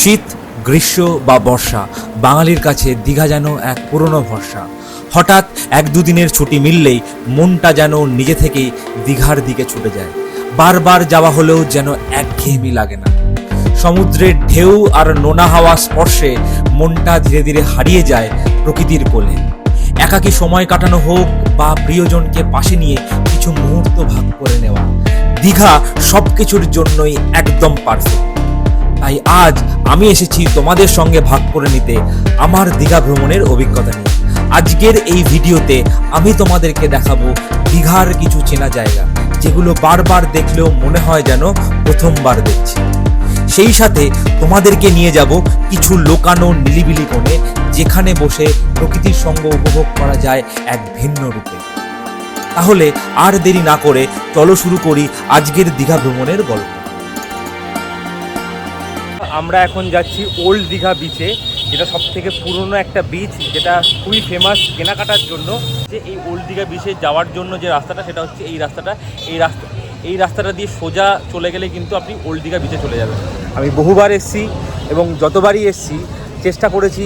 শীত, গ্রীষ্ম বা বর্ষা, বাঙালির কাছে দীঘা যেন এক পুরনো ভরসা। হঠাৎ এক দুদিনের ছুটি মিললেই মনটা যেন নিজে থেকেই দীঘার দিকে ছুটে যায়। বারবার যাওয়া হলেও যেন একঘেয়েমি লাগে না। সমুদ্রের ঢেউ আর নোনা হাওয়া স্পর্শে মনটা ধীরে ধীরে হারিয়ে যায় প্রকৃতির কোলে। একাকী সময় কাটানো হোক বা প্রিয়জনকে পাশে নিয়ে কিছু মুহূর্ত ভাগ করে নেওয়া। দীঘা সব কিছুর জন্যই একদম পারফেক্ট তাই আজ আমি এসেছি তোমাদের সঙ্গে ভাগ করে নিতে আমার দীঘা ভ্রমণের অভিজ্ঞতা নিয়ে। আজকের এই ভিডিওতে আমি তোমাদেরকে দেখাবো দীঘার কিছু চেনা জায়গা, যেগুলো বারবার দেখলেও মনে হয় যেন প্রথমবার দেখছি। সেই সাথে তোমাদেরকে নিয়ে যাব কিছু লোকানো নিলিবিলি কোণে যেখানে বসে প্রকৃতির সঙ্গ উপভোগ করা যায় এক ভিন্ন রূপে। তাহলে আর দেরি না করে চলো শুরু করি আজকের দীঘা ভ্রমণের গল্প। আমরা এখন যাচ্ছি ওল্ড দীঘা বিচে যেটা সব থেকে পুরনো একটা বিচ যেটা খুবই ফেমাস কেনাকাটার জন্য। যে এই ওল্ড দীঘা বিচে যাওয়ার জন্য যে রাস্তাটা, সেটা হচ্ছে এই রাস্তাটা। এই রাস্তা, এই রাস্তাটা দিয়ে সোজা চলে গেলে কিন্তু আপনি ওল্ড দীঘা বিচে চলে যাবেন। আমি বহুবার এসছি এবং যতবারই এসছি, চেষ্টা করেছি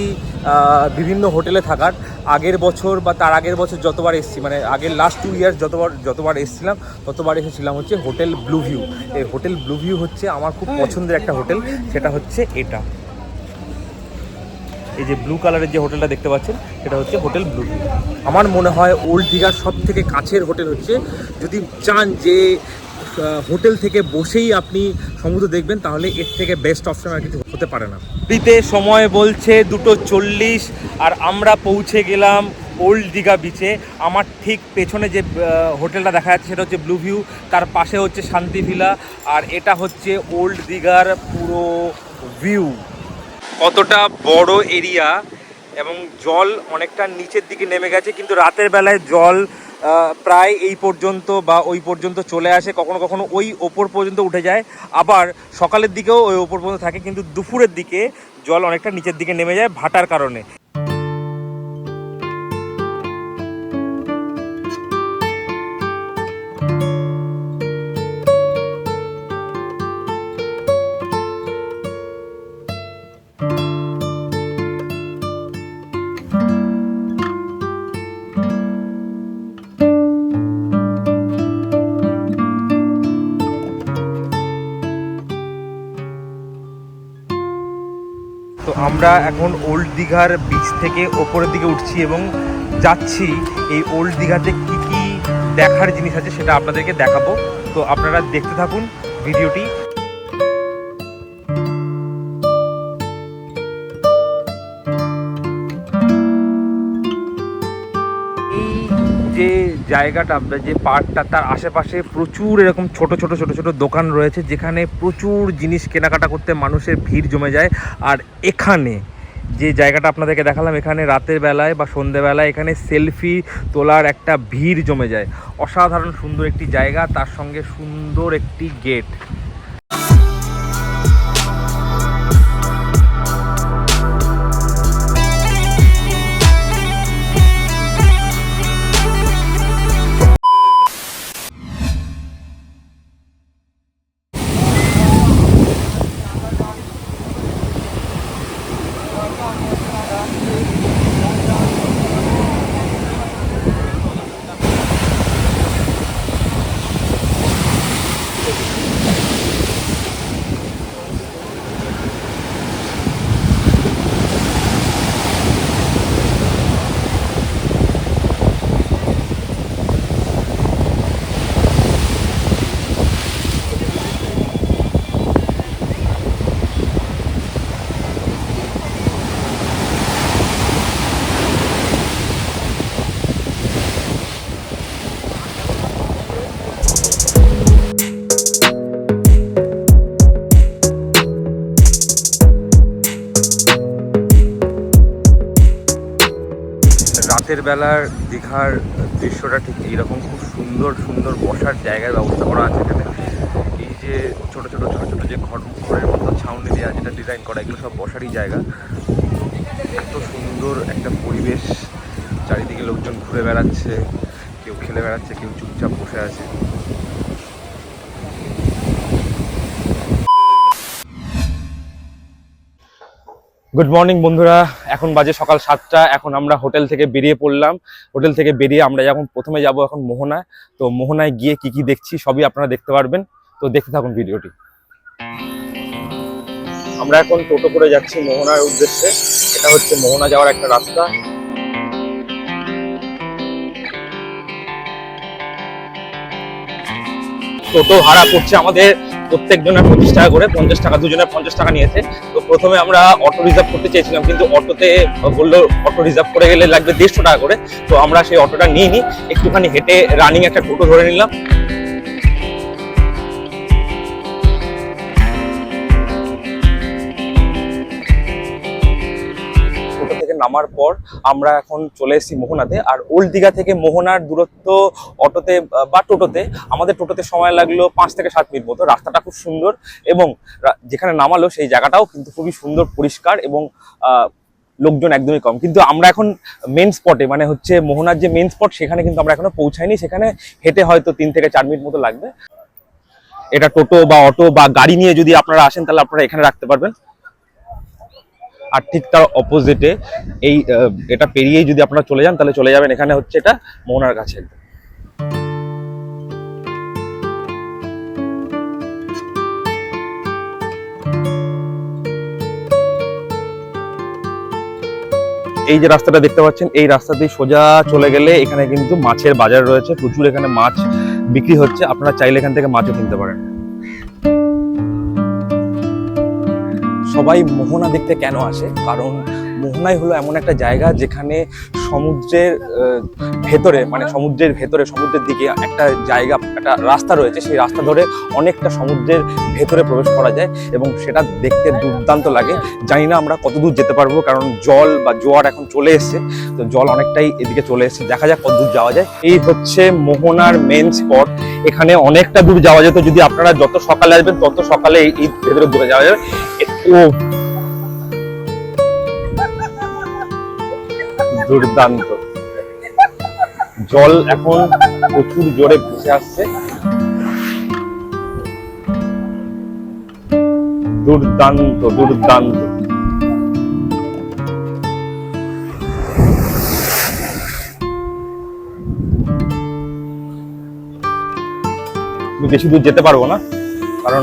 বিভিন্ন হোটেলে থাকার। আগের বছর বা তার আগের বছর যতবার এসেছি মানে আগের লাস্ট টু ইয়ার্স যতবার যতবার এসেছিলাম ততবার এসেছিলাম হচ্ছে হোটেল ব্লু ভিউ এই হোটেল ব্লু ভিউ হচ্ছে আমার খুব পছন্দের একটা হোটেল সেটা হচ্ছে এটা। এই যে ব্লু কালারের যে হোটেলটা দেখতে পাচ্ছেন সেটা হচ্ছে হোটেল ব্লু ভিউ আমার মনে হয় ওল্ড দীঘার সব থেকে কাছের হোটেল হচ্ছে যদি চান যে হোটেল থেকে বসেই আপনি সমুদ্র দেখবেন, তাহলে এর থেকে বেস্ট অপশন আর কিছু হতে পারে না। দিতে সময় বলছে দুটো চল্লিশ, আর আমরা পৌঁছে গেলাম ওল্ড দীঘা বিচে আমার ঠিক পেছনে যে হোটেলটা দেখা যাচ্ছে সেটা হচ্ছে ব্লু ভিউ তার পাশে হচ্ছে শান্তি ভিলা, আর এটা হচ্ছে ওল্ড দীঘার পুরো ভিউ কতটা বড় এরিয়া এবং জল অনেকটা নিচের দিকে নেমে গেছে, কিন্তু রাতের বেলায় জল প্রায় এই পর্যন্ত বা ওই পর্যন্ত চলে আসে, কখনো কখনো ওই ওপর পর্যন্ত উঠে যায়। আবার সকালের দিকেও ওই ওপর পর্যন্ত থাকে, কিন্তু দুপুরের দিকে জল অনেকটা নিচের দিকে নেমে যায় ভাটার কারণে। আমরা এখন ওল্ড দীঘার বিচ থেকে ওপরের দিকে উঠছি এবং যাচ্ছি এই ওল্ড দীঘাতে কি কি দেখার জিনিস আছে সেটা আপনাদেরকে দেখাবো। তো আপনারা দেখতে থাকুন ভিডিওটি। জায়গাটা আপনার যে পার্কটা, তার আশেপাশে প্রচুর এরকম ছোট ছোট ছোট ছোট দোকান রয়েছে, যেখানে প্রচুর জিনিস কেনাকাটা করতে মানুষের ভিড় জমে যায়। আর এখানে যে জায়গাটা আপনাদেরকে দেখালাম, এখানে রাতের বেলায় বা সন্ধেবেলায় এখানে সেলফি তোলার একটা ভিড় জমে যায়। অসাধারণ সুন্দর একটি জায়গা, তার সঙ্গে সুন্দর একটি গেট। বেলার দীঘার দৃশ্যটা ঠিক এইরকম খুব সুন্দর সুন্দর বসার জায়গার ব্যবস্থা করা আছে এখানে। এই যে ছোট ছোট ছোট ছোট যে ঘর, ঘরের মতো ছাউনি দেওয়া যেটা ডিজাইন করা, এগুলো সব বসারই জায়গা। এত সুন্দর একটা পরিবেশ। চারিদিকে লোকজন ঘুরে বেড়াচ্ছে, কেউ খেলে বেড়াচ্ছে, কেউ চুপচাপ বসে আছে। গুড মর্নিং বন্ধুরা। এখন বাজে সকাল সাতটা। এখন আমরা হোটেল থেকে বেরিয়ে পড়লাম। হোটেল থেকে বেরিয়ে আমরা যখন প্রথমে যাব এখন মোহনায়, তো মোহনায় গিয়ে কি কি দেখছি সবই আপনারা দেখতে পারবেন। তো দেখতে থাকুন ভিডিওটি। আমরা এখন টোটো করে যাচ্ছি মোহনার উদ্দেশ্যে। এটা হচ্ছে মোহনা যাওয়ার একটা রাস্তা। টোটো ভাড়া করছে আমাদের প্রত্যেকজনের পঁচিশ টাকা করে, পঞ্চাশ টাকা, দুজনের পঞ্চাশ টাকা নিয়েছে। তো প্রথমে আমরা অটো রিজার্ভ করতে চেয়েছিলাম, কিন্তু অটোতে বলল অটো রিজার্ভ করে গেলে লাগবে দেড়শো টাকা করে। তো আমরা সেই অটোটা নিয়ে নিই একটুখানি হেঁটে রানিং একটা টোটো ধরে নিলাম। নামার পর আমরা এখন চলে এসেছি মোহনাতে। আর ওল্ড দীঘা থেকে মোহনার দূরত্ব অটোতে, বা টোটোতে, আমাদের টোটোতে সময় লাগল পাঁচ থেকে সাত মিনিট মতো। রাস্তাটা খুব সুন্দর এবং যেখানে নামালো সেই জায়গাটাও কিন্তু খুবই সুন্দর, পরিষ্কার এবং লোকজন একদমই কম। কিন্তু আমরা এখন মেন স্পটে মানে হচ্ছে মোহনার যে মেন স্পট সেখানে কিন্তু আমরা এখনও পৌঁছাইনি। সেখানে হেঁটে হয়তো তিন থেকে চার মিনিট মতো লাগবে। এটা টোটো বা অটো বা গাড়ি নিয়ে যদি আপনারা আসেন, তাহলে আপনারা এখানে রাখতে পারবেন। আর ঠিক তার অপোজিটে এই এটা পেরিয়েই যদি আপনারা চলে যান, তাহলে চলে যাবেন এখানে হচ্ছে এটা মোহনার কাছে। এই যে রাস্তাটা দেখতে পাচ্ছেন, এই রাস্তা দিয়ে সোজা চলে গেলে এখানে কিন্তু মাছের বাজার রয়েছে। প্রচুর এখানে মাছ বিক্রি হচ্ছে। আপনারা চাইলে এখান থেকে মাছও কিনতে পারেন। সবাই মোহনা দেখতে কেন আসে? কারণ মোহনাই হলো এমন একটা জায়গা যেখানে সমুদ্রের ভেতরে মানে সমুদ্রের ভেতরে, সমুদ্রের দিকে একটা জায়গা, একটা রাস্তা রয়েছে। সেই রাস্তা ধরে অনেকটা সমুদ্রের ভেতরে প্রবেশ করা যায় এবং সেটা দেখতে দুর্দান্ত লাগে। জানি না আমরা কতদূর যেতে পারব, কারণ জল বা জোয়ার এখন চলে এসেছে। তো জল অনেকটাই এদিকে চলে এসেছে। দেখা যাক কতদূর যাওয়া যায়। এই হচ্ছে মোহনার মেন স্পট এখানে অনেকটা দূর যাওয়া যেত। যদি আপনারা যত সকালে আসবেন, তত সকালে এই ভেতরে দূরে যাওয়া যাবে। ও দুর্দান্ত। জল এখন প্রচুর জোরে ভেসে আসছে। দুর্দান্ত দুর্দান্ত। বেশি দূর যেতে পারব না, কারণ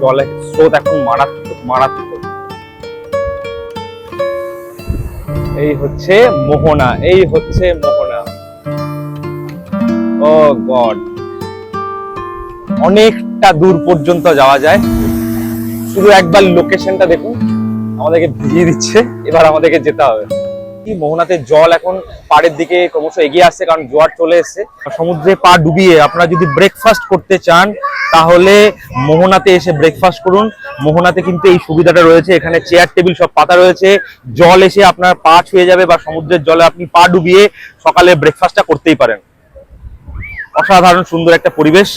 জলে স্রোত এখন মারাত্মক মারাত্মক। এই হচ্ছে মোহনা, এই হচ্ছে মোহনা। ও গড। অনেকটা দূর পর্যন্ত যাওয়া যায়। শুধু একবার লোকেশনটা দেখুন, আমাদেরকে ভিজিয়ে দিচ্ছে, এবার আমাদেরকে যেতে হবে। মোহনাতে জল এখন পাড়ের দিকে ক্রমশ এগিয়ে আসছে, কারণ জোয়ার চলে এসেছে। সমুদ্রে পা ডুবিয়ে আপনারা যদি ব্রেকফাস্ট করতে চান, তাহলে মোহনাতে এসে ব্রেকফাস্ট করুন। মোহনাতে কিন্তু এই সুবিধাটা রয়েছে। এখানে চেয়ার টেবিল সব পাতা রয়েছে। জল এসে আপনার পা ছুঁয়ে যাবে বা সমুদ্রের জলে আপনি পা ডুবিয়ে সকালে ব্রেকফাস্টটা করতেই পারেন। অসাধারণ সুন্দর একটা পরিবেশ।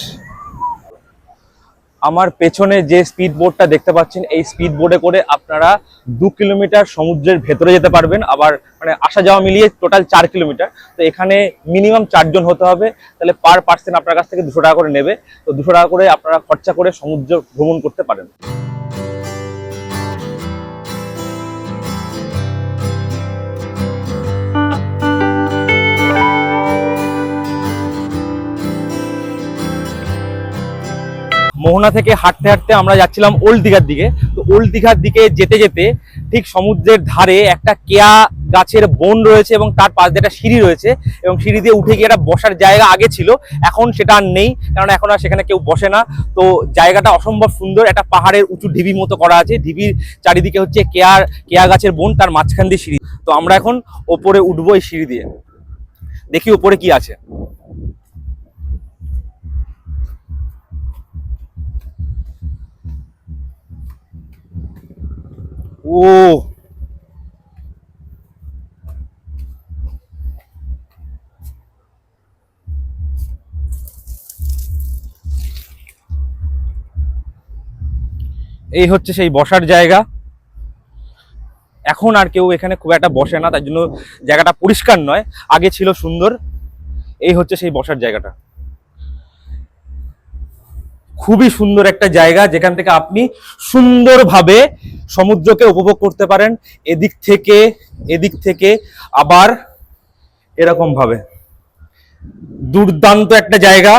আমার পেছনে যে স্পিড বোর্ডটা দেখতে পাচ্ছেন, এই স্পিড বোর্ডে করে আপনারা দু কিলোমিটার সমুদ্রের ভেতরে যেতে পারবেন। আবার মানে আসা যাওয়া মিলিয়ে টোটাল চার কিলোমিটার। তো এখানে মিনিমাম চারজন হতে হবে। তাহলে পার পার্সেন্ট আপনার কাছ থেকে দুশো টাকা করে নেবে। তো দুশো টাকা করে আপনারা খরচা করে সমুদ্র ভ্রমণ করতে পারেন। মোহনা থেকে হাঁটতে হাঁটতে আমরা যাচ্ছিলাম ওল্ড দীঘার দিকে। তো ওল্ড দীঘার দিকে যেতে যেতে ঠিক সমুদ্রের ধারে একটা কেয়া গাছের বন রয়েছে এবং তার পাশ দিয়ে একটা সিঁড়ি রয়েছে এবং সিঁড়ি দিয়ে উঠে গিয়ে একটা বসার জায়গা আগে ছিল, এখন সেটা আর নেই, কারণ এখন আর সেখানে কেউ বসে না। তো জায়গাটা অসম্ভব সুন্দর, একটা পাহাড়ের উঁচু ঢিবি মতো করা আছে, ঢিবির চারিদিকে হচ্ছে কেয়ার, কেয়া গাছের বন, তার মাঝখান দিয়ে সিঁড়ি। তো আমরা এখন ওপরে উঠবো এই সিঁড়ি দিয়ে। দেখি ওপরে কি আছে। ও। এই হচ্ছে সেই বসার জায়গা। এখন আর কেউ এখানে খুব একটা বসে না, তার জন্য জায়গাটা পরিষ্কার নয়, আগে ছিল সুন্দর। এই হচ্ছে সেই বসার জায়গাটা। খুবই সুন্দর একটা জায়গা যেখান থেকে আপনি সুন্দরভাবে সমুদ্রকে উপভোগ করতে পারেন এদিক থেকে এদিক থেকে আবার এরকম ভাবে দুর্দান্ত একটা জায়গা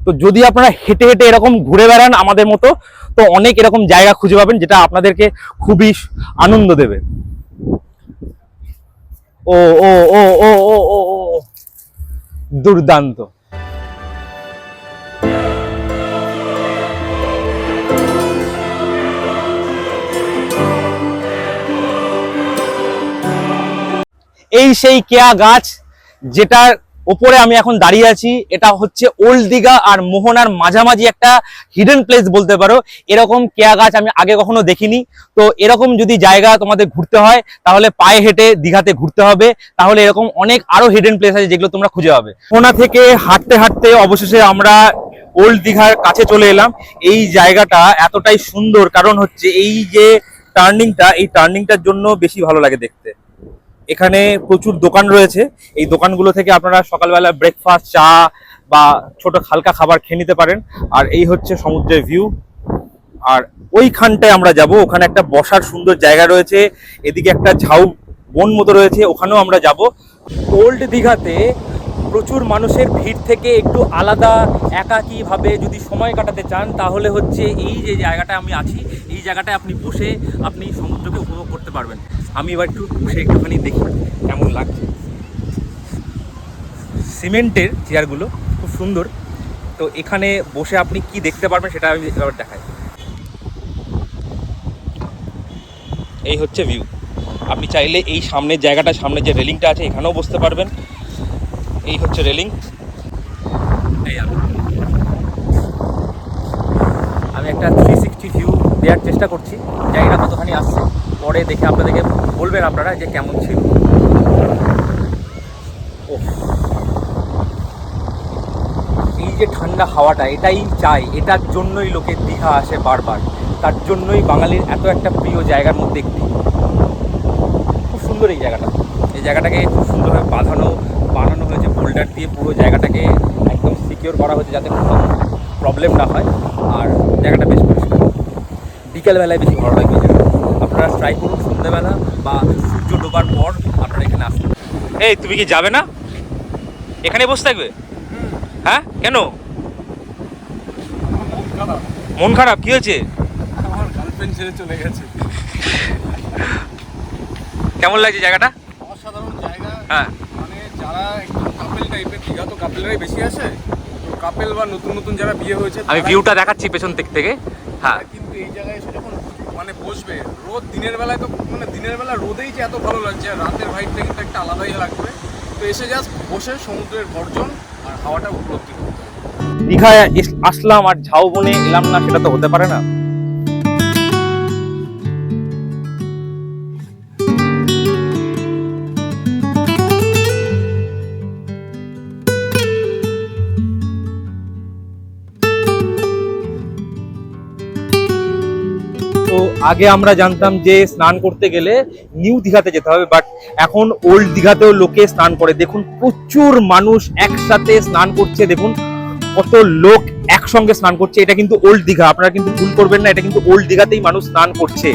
তো যদি আপনারা হেঁটে হেঁটে এরকম ঘুরে বেড়ান আমাদের মতো তো অনেক এরকম জায়গা খুঁজে পাবেন যেটা আপনাদেরকে খুবই আনন্দ দেবে ও ও ও ও ও ও দুর্দান্ত এই সেই কেয়া গাছ যেটার ওপরে আমি এখন দাঁড়িয়ে আছি, এটা হচ্ছে ওল্ড দিঘা আর মোহনার মাঝামাঝি একটা হিডেন প্লেস বলতে পারো। এরকম কেয়া গাছ আমি আগে কখনো দেখিনি। তো এরকম যদি জায়গা তোমাদের ঘুরতে হয়, তাহলে পায়ে হেঁটে দীঘাতে ঘুরতে হবে। তাহলে এরকম অনেক আরও হিডেন প্লেস আছে যেগুলো তোমরা খুঁজে পাবে। মোহনা থেকে হাঁটতে হাঁটতে অবশেষে আমরা ওল্ড দীঘার কাছে চলে এলাম। এই জায়গাটা এতটাই সুন্দর, কারণ হচ্ছে এই যে টার্নিংটা এই টার্নিংটার জন্য বেশি ভালো লাগে দেখতে। এখানে প্রচুর দোকান রয়েছে। এই দোকানগুলো থেকে আপনারা সকালবেলা ব্রেকফাস্ট চা বা ছোট হালকা খাবার খেয়ে নিতে পারেন। আর এই হচ্ছে সমুদ্রের ভিউ আর ওইখানটায় আমরা যাব। ওখানে একটা বসার সুন্দর জায়গা রয়েছে। এদিকে একটা ঝাউ বন মতো রয়েছে। ওখানেও আমরা যাব। ওল্ড দীঘাতে প্রচুর মানুষের ভিড় থেকে একটু আলাদা, একাকীভাবে যদি সময় কাটাতে চান, তাহলে হচ্ছে এই যে জায়গাটা আমি আছি, এই জায়গাটায় আপনি বসে আপনি সমুদ্রকে উপভোগ করতে পারবেন। আমি এবার একটু বসে একটুখানি দেখি কেমন লাগছে। সিমেন্টের চেয়ারগুলো খুব সুন্দর। তো এখানে বসে আপনি কি দেখতে পারবেন সেটা আমি এবার দেখাই। এই হচ্ছে ভিউ আপনি চাইলে এই সামনের জায়গাটা সামনে যে রেলিংটা আছে, এখানেও বসতে পারবেন। এই হচ্ছে রেলিং এই আমি আমি একটা থ্রি সিক্সটি ভিউ দেওয়ার চেষ্টা করছি। জায়গাটা কতখানি আসছে। পরে দেখে আপনাদেরকে বলবেন আপনারা যে কেমন ছিল। ওহ। এই যে ঠান্ডা হাওয়াটা, এটাই চাই। এটার জন্যই লোকে দীঘা আসে বারবার। তার জন্যই বাঙালির এত একটা প্রিয় জায়গার মধ্যে একটি। খুব সুন্দর এই জায়গাটা। এই জায়গাটাকে খুব সুন্দরভাবে বাঁধানো, বানানো হয়েছে বোল্ডার দিয়ে পুরো জায়গাটাকে একদম সিকিওর করা হয়েছে যাতে কোনো প্রবলেম না হয়। আর জায়গাটা বেশ পরিষ্কার। বিকেলবেলায় বেশি ভালো লাগবে আপনারা ট্রাই করুন সন্ধ্যেবেলা বা সূর্য ডোবার পর আপনারা এখানে আসুন। এই তুমি কি যাবে না? এখানে বসে থাকবে? হ্যাঁ? কেন? মন খারাপ। কি হয়েছে? আমার গার্লফ্রেন্ড ছেড়ে চলে গেছে। কেমন লাগছে জায়গাটা? অসাধারণ জায়গা। হ্যাঁ। মানে যারা একটু কাপেল টাইপের দীঘা তো কাপেলরাই বেশি আসে তো কাপেল বা নতুন নতুন যারা বিয়ে হয়েছে আমি ভিউটা দেখাচ্ছি পেছন দিক থেকে। হ্যাঁ। কিন্তু এই যখন মানে বসবে। রোদ দিনের বেলায় তো মানে দিনের বেলা রোদেই যে এত ভালো লাগছে, আর রাতের ভাইবটা কিন্তু একটা আলাদাই লাগবে। তো এসে জাস্ট বসে সমুদ্রের গর্জন আর হাওয়াটা উপলব্ধি করতে হবে। দীঘায় আসলাম আর ঝাউবনে এলাম না, সেটা তো হতে পারে না। আগে আমরা জানতাম যে স্নান করতে গেলে নিউ দীঘাতে যেতে হবে বাট এখন ওল্ড দীঘাতেও লোকে স্নান করে। দেখুন, প্রচুর মানুষ একসাথে স্নান করছে, দেখুন কত লোক একসঙ্গে স্নান করছে। এটা কিন্তু ওল্ড দীঘা, আপনারা কিন্তু ভুল করবেন না, এটা কিন্তু ওল্ড দীঘাতেই মানুষ স্নান করছে।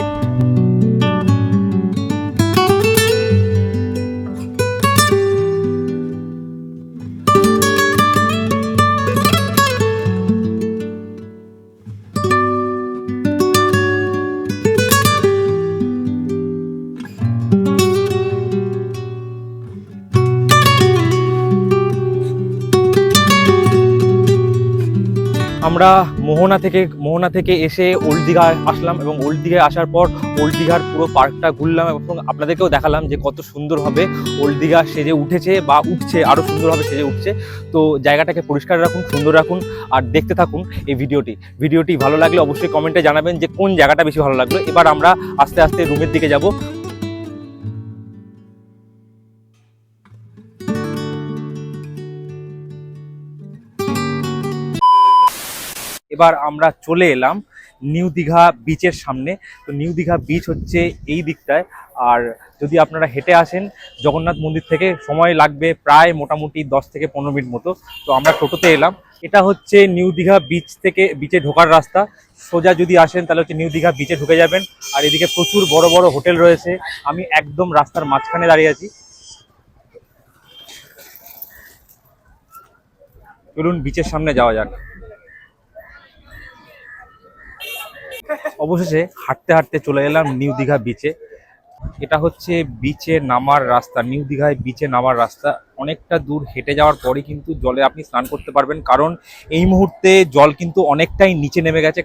আমরা মোহনা থেকে মোহনা থেকে এসে ওল্ড দীঘা আসলাম এবং ওল্ড দীঘায় আসার পর ওল্ড দীঘার পুরো পার্কটা ঘুরলাম এবং আপনাদেরকেও দেখালাম যে কত সুন্দরভাবে ওল্ড দীঘা সেজে উঠেছে বা উঠছে আরও সুন্দরভাবে সেজে উঠছে। তো জায়গাটাকে পরিষ্কার রাখুন, সুন্দর রাখুন আর দেখতে থাকুন এই ভিডিওটি। ভিডিওটি ভালো লাগলে অবশ্যই কমেন্টে জানাবেন যে কোন জায়গাটা বেশি ভালো লাগল। এবার আমরা আস্তে আস্তে রুমের দিকে যাব। এবার আমরা চলে এলাম নিউ দীঘা বিচের সামনে। তো নিউ দীঘা বিচ হচ্ছে এই দিকটায়। আর যদি আপনারা হেঁটে আসেন, জগন্নাথ মন্দির থেকে সময় লাগবে প্রায় মোটামুটি দশ থেকে পনেরো মিনিট মতো। তো আমরা টোটোতে এলাম। এটা হচ্ছে নিউ দীঘা বিচ থেকে বিচে ঢোকার রাস্তা। সোজা যদি আসেন, তাহলে হচ্ছে নিউ দীঘা বিচে ঢুকে যাবেন। আর এদিকে প্রচুর বড় বড় হোটেল রয়েছে। আমি একদম রাস্তার মাঝখানে দাঁড়িয়ে আছি। চলুন বিচের সামনে যাওয়া যাক। অবশেষে হাঁটতে হাঁটতে চলে এলাম নিউ দীঘা বিচে এটা হচ্ছে বিচে নামার রাস্তা, নিউ দীঘায় বিচে নামার রাস্তা। অনেকটা দূর হেঁটে যাওয়ার পরে কিন্তু জলে আপনি স্নান করতে পারবেন, কারণ এই মুহূর্তে জল কিন্তু অনেকটাই নিচে নেমে গেছে।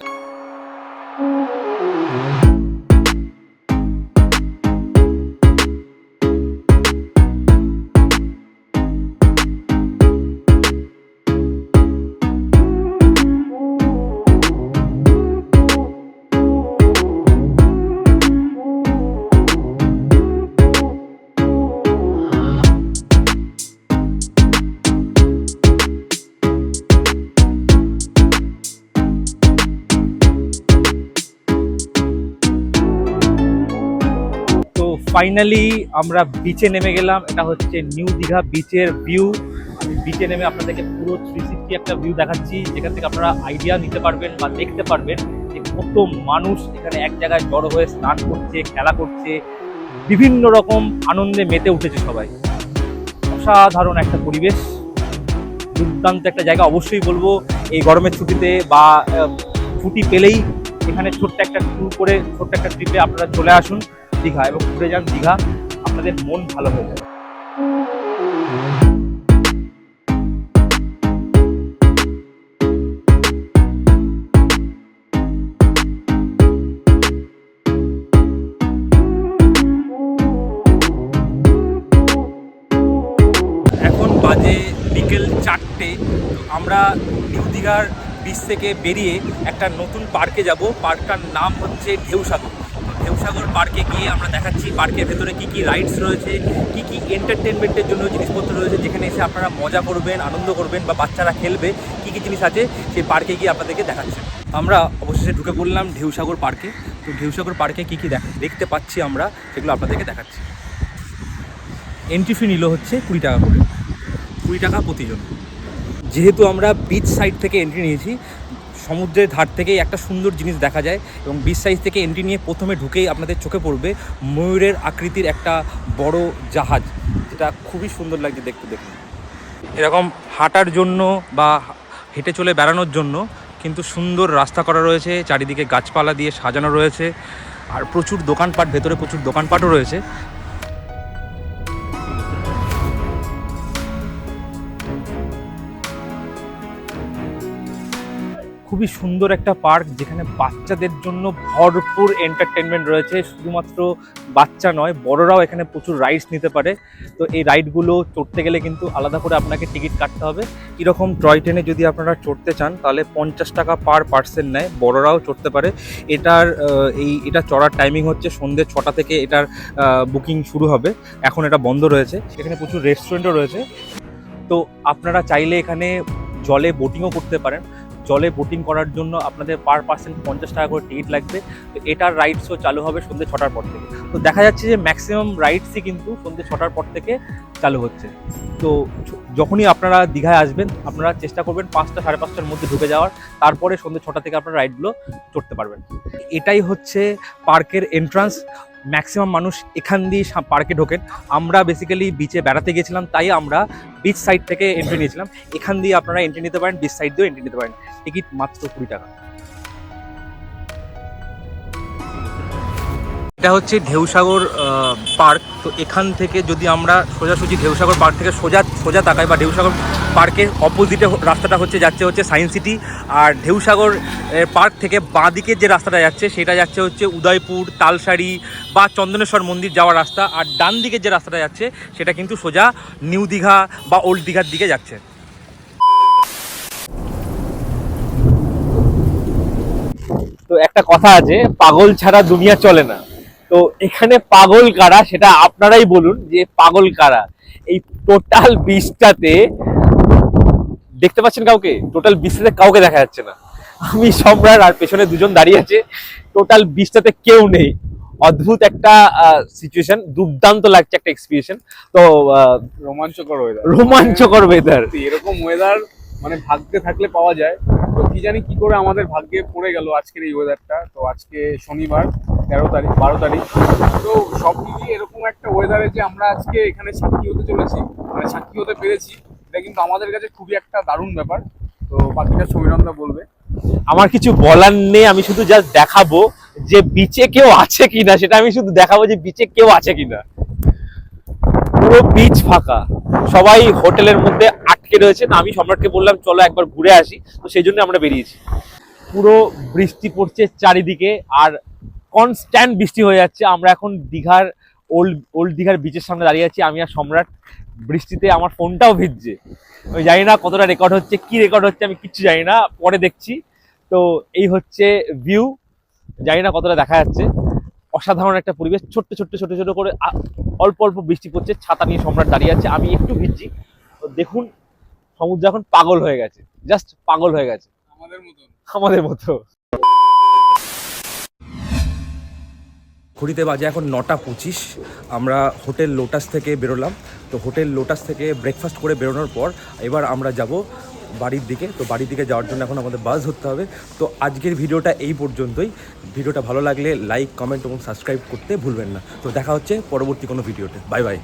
ফাইনালি আমরা বিচে নেমে গেলাম। এটা হচ্ছে নিউ দীঘা বিচের ভিউ বিচে নেমে আপনাদেরকে পুরো থ্রি সিক্সটি একটা ভিউ দেখাচ্ছি, যেখান থেকে আপনারা আইডিয়া নিতে পারবেন বা দেখতে পারবেন যে কত মানুষ এখানে এক জায়গায় জড়ো হয়ে স্নান করছে, খেলা করছে। বিভিন্ন রকম আনন্দে মেতে উঠেছে সবাই। অসাধারণ একটা পরিবেশ। দুর্দান্ত একটা জায়গা। অবশ্যই বলব, এই গরমের ছুটিতে বা ছুটি পেলেই এখানে ছোট্ট একটা ট্যুর করে, ছোট্ট একটা ট্রিপে আপনারা চলে আসুন। দীঘা এবং ঘুরে যান, দীঘা আপনাদের মন ভালো হয়ে যাবে এখন বাজে বিকেল চারটে আমরা নিউ দীঘার বিচ থেকে বেরিয়ে একটা নতুন পার্কে যাব। পার্কটার নাম হচ্ছে ঢেউসাগর। ঢেউসাগর পার্কে গিয়ে আমরা দেখাচ্ছি পার্কের ভেতরে কি কি রাইডস রয়েছে, কি কি এন্টারটেনমেন্টের জন্য জিনিসপত্র রয়েছে, যেখানে এসে আপনারা মজা করবেন, আনন্দ করবেন বা বাচ্চারা খেলবে, কি কি জিনিস আছে সেই পার্কে গিয়ে আপনাদেরকে দেখাচ্ছি। আমরা অবশেষে ঢুকে পড়লাম ঢেউসাগর পার্কে। তো ঢেউসাগর পার্কে কি কি দেখ- দেখতে পাচ্ছি আমরা, সেগুলো আপনাদেরকে দেখাচ্ছি। এন্ট্রি ফি নিল হচ্ছে কুড়ি টাকা করে। কুড়ি টাকা প্রতিজন। যেহেতু আমরা বিচ সাইড থেকে এন্ট্রি নিয়েছি সমুদ্রের ধার থেকেই একটা সুন্দর জিনিস দেখা যায় এবং বিচ সাইজ থেকে এন্ট্রি নিয়ে প্রথমে ঢুকেই আপনাদের চোখে পড়বে ময়ূরের আকৃতির একটা বড় জাহাজ। যেটা খুবই সুন্দর লাগছে দেখতে, দেখুন। এরকম হাঁটার জন্য বা হেঁটে চলে বেড়ানোর জন্য কিন্তু সুন্দর রাস্তা করা রয়েছে, চারিদিকে গাছপালা দিয়ে সাজানো রয়েছে, আর প্রচুর দোকানপাট, ভেতরে প্রচুর দোকানপাটও রয়েছে। খুবই সুন্দর একটা পার্ক যেখানে বাচ্চাদের জন্য ভরপুর এন্টারটেনমেন্ট রয়েছে। শুধুমাত্র বাচ্চা নয়, বড়রাও এখানে প্রচুর রাইডস নিতে পারে। তো এই রাইডগুলো চড়তে গেলে কিন্তু আলাদা করে আপনাকে টিকিট কাটতে হবে। এরকম টয় ট্রেনে যদি আপনারা চড়তে চান, তাহলে পঞ্চাশ টাকা পার পার্সেন নেয়। বড়রাও চড়তে পারে। এটার এই, এটা চড়ার টাইমিং হচ্ছে সন্ধ্যে ছটা থেকে এটার বুকিং শুরু হবে। এখন এটা বন্ধ রয়েছে। এখানে প্রচুর রেস্টুরেন্টও রয়েছে। তো আপনারা চাইলে এখানে জলে বোটিংও করতে পারেন। জলে বোটিং করার জন্য আপনাদের পার পার্সেন্ট পঞ্চাশ টাকা করে টিকিট লাগবে। তো এটার রাইডসও চালু হবে সন্ধ্যে ছটার পর থেকে। তো দেখা যাচ্ছে যে ম্যাক্সিমাম রাইডসই কিন্তু সন্ধ্যে ছটার পর থেকে চালু হচ্ছে। তো যখনই আপনারা দীঘায় আসবেন, আপনারা চেষ্টা করবেন পাঁচটা সাড়ে পাঁচটার মধ্যে ঢুকে যাওয়ার। তারপরে সন্ধ্যে ছটা থেকে আপনারা রাইডগুলো চড়তে পারবেন। এটাই হচ্ছে পার্কের এন্ট্রান্স ম্যাক্সিমাম মানুষ এখান দিয়ে পার্কে ঢোকেন। আমরা বেসিক্যালি বিচে বেড়াতে গেছিলাম তাই আমরা বিচ সাইড থেকে এন্ট্রি নিয়েছিলাম। এখান দিয়ে আপনারা এন্ট্রি নিতে পারেন বিচ সাইড দিয়েও এন্ট্রি নিতে পারেন। টিকিট মাত্র কুড়ি টাকা। এটা হচ্ছে ঢেউসাগর পার্ক। তো এখান থেকে যদি আমরা সোজাসুজি ঢেউসাগর পার্ক থেকে সোজা সোজা তাকাই বা ঢেউসাগর পার্কের অপোজিটে রাস্তাটা হচ্ছে যাচ্ছে হচ্ছে সায়েন্স সিটি আর ঢেউসাগর পার্ক থেকে বাঁ বাঁদিকে যে রাস্তাটা যাচ্ছে, সেটা যাচ্ছে হচ্ছে উদয়পুর, তালসারি বা চন্দনেশ্বর মন্দির যাওয়ার রাস্তা। আর ডান দিকে যে রাস্তাটা যাচ্ছে, সেটা কিন্তু সোজা নিউ দীঘা বা ওল্ড দীঘার দিকে যাচ্ছে। তো একটা কথা আছে, পাগল ছাড়া দুনিয়া চলে না। তো এখানে পাগল কারা সেটা আপনারাই বলুন যে পাগল কারা। এই টোটাল বিচটাতে দেখতে পাচ্ছেন কাউকে? টোটাল বিচটাতে কাউকে দেখা যাচ্ছে না। আমি সম্রাট আর পেছনে দুজন দাঁড়িয়ে আছে। টোটাল বিচটাতে কেউ নেই। অদ্ভুত একটা সিচুয়েশন দুর্দান্ত লাগছে একটা এক্সপিরিয়েশন তো রোমাঞ্চকর ওয়েদার রোমাঞ্চকর ওয়েদার এরকম ওয়েদার মানে ভাগ্যে থাকলে পাওয়া যায়। তো কি জানি কি করে আমাদের ভাগ্যে পড়ে গেল আজকের এই ওয়েদারটা তো আজকে শনিবার, তেরো তারিখ, বারো তারিখ। তো সব মিলিয়ে এরকম একটা ওয়েদারে যে আমরা আজকে এখানে সাক্ষী হতে চলেছি মানে সাক্ষী হতে পেরেছি, এটা কিন্তু আমাদের কাছে খুবই একটা দারুণ ব্যাপার। তো বাকিটা সমীরন্দা বলবে। আমার কিছু বলার নেই, আমি শুধু জাস্ট দেখাবো যে বিচে কেউ আছে কিনা, সেটা আমি শুধু দেখাবো যে বিচে কেউ আছে কিনা। পুরো বিচ ফাঁকা। সবাই হোটেলের মধ্যে আটকে রয়েছে। না আমি সম্রাটকে বললাম, চলো একবার ঘুরে আসি। তো সেই জন্য আমরা বেরিয়েছি। পুরো বৃষ্টি পড়ছে চারিদিকে আর কনস্ট্যান্ট বৃষ্টি হয়ে যাচ্ছে। আমরা এখন দীঘার ওল্ড ওল্ড দীঘার বিচের সামনে দাঁড়িয়ে আছি। আমি আর সম্রাট বৃষ্টিতে আমার ফোনটাও ভিজছে। আমি জানি না কতটা রেকর্ড হচ্ছে, কি রেকর্ড হচ্ছে আমি কিচ্ছু জানি না। পরে দেখছি। তো এই হচ্ছে ভিউ জানি না কতটা দেখা যাচ্ছে। অসাধারণ একটা পরিবেশ। ছোট্ট ছোট্ট ছোট ছোট করে অল্প অল্প বৃষ্টি পড়ছে ছাতা নিয়ে সম্রাট দাঁড়িয়ে আছে। আমি একটু ভিজছি। তো দেখুন সমুদ্র এখন পাগল হয়ে গেছে। জাস্ট পাগল হয়ে গেছে। আমাদের মতন। আমাদের মতো। ঘড়িতে বাজে এখন নটা পঁচিশ। আমরা হোটেল লোটাস থেকে বেরোলাম। তো হোটেল লোটাস থেকে ব্রেকফাস্ট করে বেরোনোর পর এবার আমরা যাব বাড়ির দিকে, তো বাড়ির দিকে যাওয়ার জন্য এখন আমাদের বাস ধরতে হবে। তো আজকের ভিডিওটা এই পর্যন্তই। ভিডিওটা ভালো লাগলে লাইক কমেন্ট এবং সাবস্ক্রাইব করতে ভুলবেন না। তো দেখা হচ্ছে পরবর্তী কোনো ভিডিওতে। Bye bye